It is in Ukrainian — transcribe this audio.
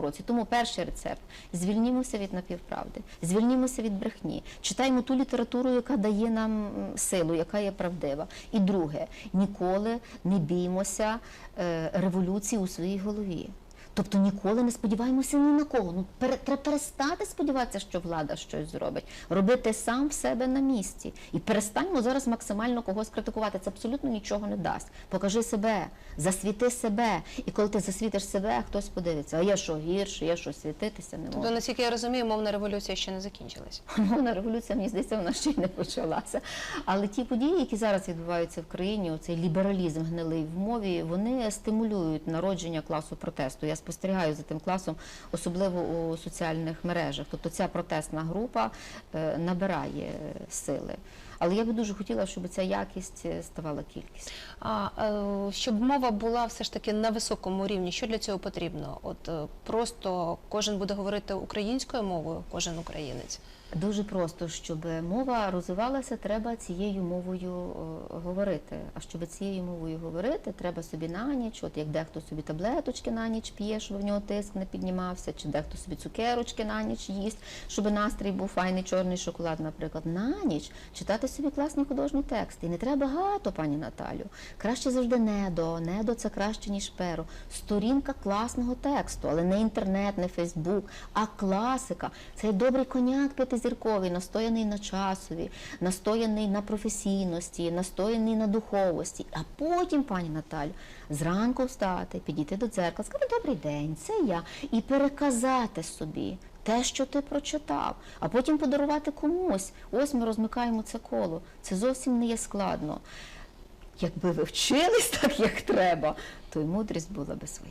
році. Тому перший рецепт звільнімося від напівправди, звільнімося від брехні, читаємо ту літературу, яка дає нам силу, яка є правдива. І друге, ніколи не біймося е, революції у своїй голові. Тобто ніколи не сподіваємося ні на кого. Ну пере, треба перестати сподіватися, що влада щось зробить, робити сам в себе на місці. І перестаньмо зараз максимально когось критикувати. Це абсолютно нічого не дасть. Покажи себе, засвіти себе. І коли ти засвітиш себе, хтось подивиться, а я що гірше, я що світитися не можу. Тобто, наскільки я розумію, мовна революція ще не закінчилась. Мовна революція, мені здається, вона ще й не почалася. Але ті події, які зараз відбуваються в країні, цей лібералізм гнилий в мові, вони стимулюють народження класу протесту. Я спостерігаю за тим класом, особливо у соціальних мережах. Тобто ця протестна група е, набирає сили. Але я би дуже хотіла, щоб ця якість е, ставала кількістю. А е, щоб мова була все ж таки на високому рівні, що для цього потрібно? От е, просто кожен буде говорити українською мовою, кожен українець. Дуже просто, щоб мова розвивалася, треба цією мовою говорити. А щоб цією мовою говорити, треба собі на ніч, от як дехто собі таблеточки на ніч п'є, щоб в нього тиск не піднімався, чи дехто собі цукерочки на ніч їсть, щоб настрій був файний чорний шоколад, наприклад. На ніч читати собі класні художні тексти. І не треба багато, пані Наталю. Краще завжди недо. Недо це краще, ніж перо. Сторінка класного тексту, але не інтернет, не Фейсбук, а класика. Це добрий коняк п'ятизірковий, настояний на часові, настояний на професійності, настояний на духовості. А потім, пані Наталю, зранку встати, підійти до дзеркала, сказати добрий день, це я, і переказати собі. Те, що ти прочитав, а потім подарувати комусь. Ось ми розмикаємо це коло. Це зовсім не є складно. Якби ви вчились так, як треба, то й мудрість була би своя.